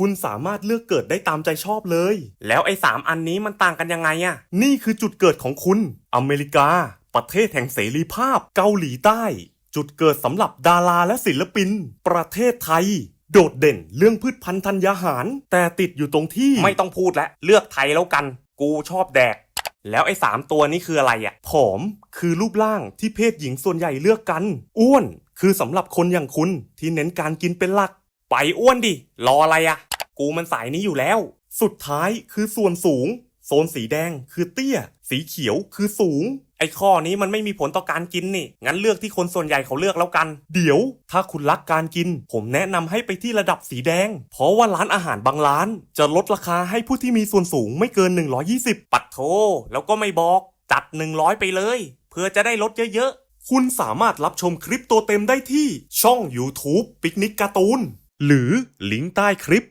คุณสามารถเลือกเกิดได้ตามใจชอบเลย แล้วไอ้สามอันนี้มันต่างกันยังไงอะนี่คือจุดเกิดของคุณ อเมริกา ประเทศแห่งเสรีภาพ เกาหลีใต้ จุดเกิดสำหรับดาราและศิลปิน ประเทศไทย โดดเด่นเรื่องพืชพันธุ์ธัญญาหาร แต่ติดอยู่ตรงที่ไม่ต้องพูดแล้วเลือกไทยแล้วกัน กูชอบแดกแล้วไอ้สามตัวนี้คืออะไรอะผอมคือรูปร่างที่เพศหญิงส่วนใหญ่เลือกกัน อ้วนคือสำหรับคนอย่างคุณที่เน้นการกินเป็นหลัก ไปอ้วนดิ รออะไรอะ กูมันสายนี้อยู่แล้ว สุดท้ายคือส่วนสูง โซนสีแดงคือเตี้ย สีเขียวคือสูง ไอ้ข้อนี้มันไม่มีผลต่อการกินนี่ งั้นเลือกที่คนส่วนใหญ่เขาเลือกแล้วกัน เดี๋ยว ถ้าคุณรักการกิน ผมแนะนำให้ไปที่ระดับสีแดง เพราะว่าร้านอาหารบางร้าน จะลดราคาให้ผู้ที่มีส่วนสูงไม่เกิน 120 ปัดโท แล้วก็ไม่บอก จัด 100 ไปเลย เพื่อจะได้ลดเยอะๆ คุณสามารถรับชมคลิปตัวเต็มได้ที่ช่อง YouTube ปิกนิกการ์ตูนหรือลิงก์ใต้คลิป